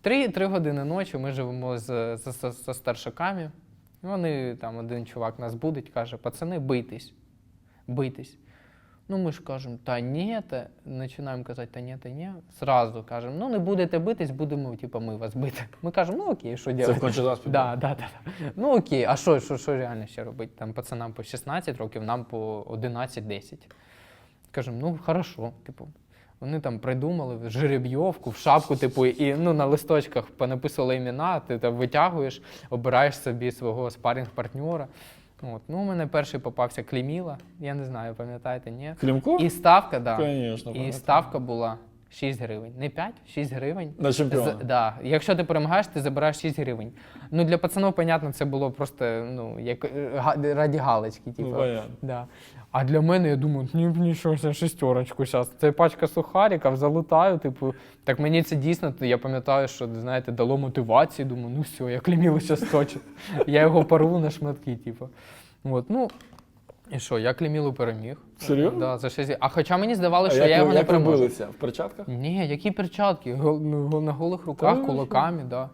Три, три години ночі ми живемо з, з, з, зі старшаками. Вони там один чувак нас будить, каже: пацани, бийтесь. Бийтесь. Ну, ми ж кажемо, та ні, та починаємо казати, та ні, та ні. Зразу кажемо, ну не будете битись, будемо, типу, ми вас бити. Ми кажемо, ну окей, що Це робити? в кончезаспі. Да, да, да. да. Ну окей, а що, що, що реально ще робити? Там пацанам по 16 років, нам по 11-10. Кажемо, ну хорошо, типу. Вони там придумали жеребйовку в шапку, типу, і ну, на листочках понаписували імена, ти там витягуєш, обираєш собі свого спарінг-партнера. От. Ну, у мене перший попався Кліміла, я не знаю, пам'ятаєте, ні? Клімко? І ставка, да. Конечно, і пам'ятаю. ставка була 6 гривень. Не 5, 6 гривень. На чемпіона. З, да. Якщо ти перемагаєш, ти забираєш 6 гривень. Ну для пацанів, понятно, це було просто ну, як е, га- раді галочки. Типу. Ну, понятно. Да. А для мене я думаю, ні, нічого, це шестерочку зараз. Це пачка сухариків, залутаю. Типу, так мені це дійсно, я пам'ятаю, що знаєте, дало мотивації. Думаю, ну все, я кліміло зараз точу. Я його порву на шматки, типу. От, ну, і що, я клімілу переміг. Серйозно? Да, за 6... А хоча мені здавалося, що як я його не як ви переможу. билися? В перчатках? Ні, які перчатки? Гол- ну, На голих руках, кулаками, так. да.